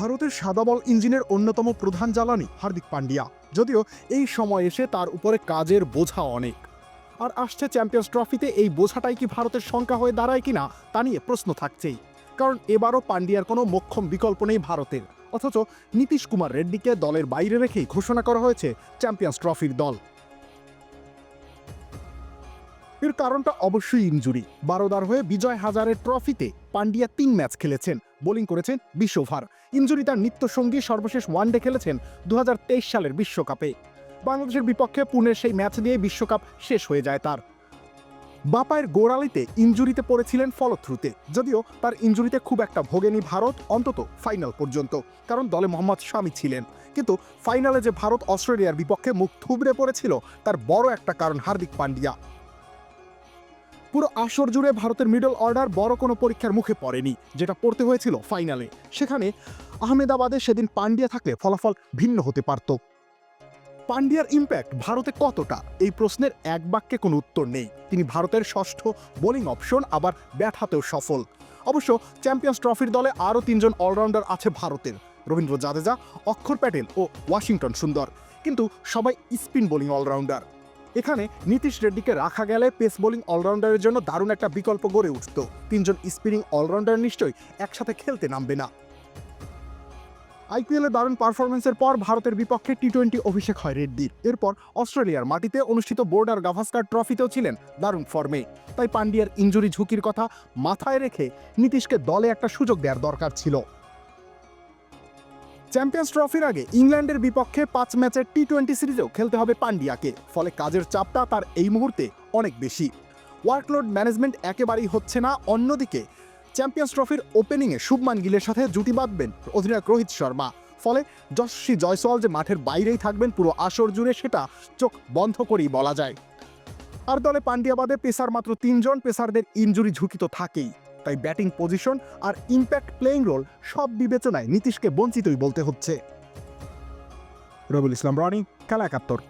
ভারতের সাদাবল ইঞ্জিনের অন্যতম প্রধান জ্বালানি হার্দিক পান্ডিয়া। যদিও এই সময় এসে তার উপরে কাজের বোঝা অনেক। আর আসছে চ্যাম্পিয়ন্স ট্রফিতে এই বোঝাটাই কি ভারতের সংখ্যা হয়ে দাঁড়ায় কিনা তা নিয়ে প্রশ্ন থাকছেই। কারণ এবারও পান্ডিয়ার কোনো মোক্ষম বিকল্প নেই ভারতের। অথচ নীতিশ কুমার রেড্ডিকে দলের বাইরে রেখেই ঘোষণা করা হয়েছে চ্যাম্পিয়ন্স ট্রফির দল। এর কারণটা অবশ্যই ইনজুরি বারোদার হয়ে বিজয় হাজারের ট্রফিতে পান্ডিয়া তিন ম্যাচ খেলেছেন। বোলিং করেছেন বিশ ওভার। ইনজুরি তার নিত্যসঙ্গী সর্বশেষ ওয়ানডে খেলেছেন দু হাজার তেইশ সালের বিশ্বকাপে। বাংলাদেশের বিপক্ষে পুনের সেই ম্যাচ দিয়ে বিশ্বকাপ শেষ হয়ে যায় তার। বাপায়ের গোড়ালিতে ইনজুরিতে পড়েছিলেন ফলথ্রুতে যদিও তার ইনজুরিতে খুব একটা ভোগেনি ভারত, অন্তত ফাইনাল পর্যন্ত। কারণ দলে মোহাম্মদ স্বামী ছিলেন। কিন্তু ফাইনালে যে ভারত অস্ট্রেলিয়ার বিপক্ষে মুখ থুবড়ে পড়েছিল, তার বড় একটা কারণ হার্দিক পান্ডিয়া। পুরো আসর জুড়ে ভারতের মিডল অর্ডার বড় কোনো পরীক্ষার মুখে পড়েনি, যেটা পড়তে হয়েছিল ফাইনালে সেখানে আহমেদাবাদে সেদিন পান্ডিয়া থাকলে ফলাফল ভিন্ন হতে পারত। পান্ডিয়ার ইম্প্যাক্ট ভারতে কতটা? এই প্রশ্নের এক বাক্যে কোনো উত্তর নেই। তিনি ভারতের ষষ্ঠ বোলিং অপশন আবার ব্যাট হাতেও সফল। অবশ্য চ্যাম্পিয়ন্স ট্রফির দলে আরও তিনজন অলরাউন্ডার আছে ভারতের। রবীন্দ্র জাদেজা, অক্ষর প্যাটেল ও ওয়াশিংটন সুন্দর। কিন্তু সবাই স্পিন বোলিং অলরাউন্ডার এখানে নীতিশ রেড্ডিকে রাখা গেলে পেস বোলিং অলরাউন্ডারের জন্য দারুণ একটা বিকল্প গড়ে উঠত। তিনজন স্পিনিং অলরাউন্ডার নিশ্চয়ই একসাথে খেলতে নামবে না। আইপিএলে দারুণ পারফরমেন্সের পর ভারতের বিপক্ষে টি টোয়েন্টি অভিষেক হয় রেড্ডির। এরপর অস্ট্রেলিয়ার মাটিতে অনুষ্ঠিত বোর্ডার গাভাস্কার ট্রফিতেও ছিলেন দারুণ ফর্মে। তাই পান্ডিয়ার ইঞ্জুরি ঝুঁকির কথা মাথায় রেখে নীতিশকে দলে একটা সুযোগ দেওয়ার দরকার ছিল। চ্যাম্পিয়ন্স ট্রফির আগে ইংল্যান্ডের বিপক্ষে পাঁচ ম্যাচের টি টোয়েন্টি সিরিজেও খেলতে হবে পান্ডিয়াকে ফলে কাজের চাপটা তার এই মুহূর্তে অনেক বেশি। ওয়ার্কলোড ম্যানেজমেন্ট একেবারেই হচ্ছে না, অন্যদিকে চ্যাম্পিয়ন্স ট্রফির ওপেনিংয়ে শুভমান গিলের সাথে জুটি বাঁধবেন অধিনায়ক রোহিত শর্মা, ফলে যশস্বী জয়সওয়াল যে মাঠের বাইরেই থাকবেন পুরো আসর জুড়ে সেটা চোখ বন্ধ করেই বলা যায়। আর দলে পান্ডিয়াবাদে পেসার মাত্র তিনজন, পেসারদের ইনজুরি ঝুঁকি তো থাকেই। তাই ব্যাটিং পজিশন আর ইম্প্যাক্ট প্লেয়িং রোল সব বিবেচনায় নীতিশকে বঞ্চিতই বলতে হচ্ছে। রবিউল ইসলাম রনি খেলা একাত্তর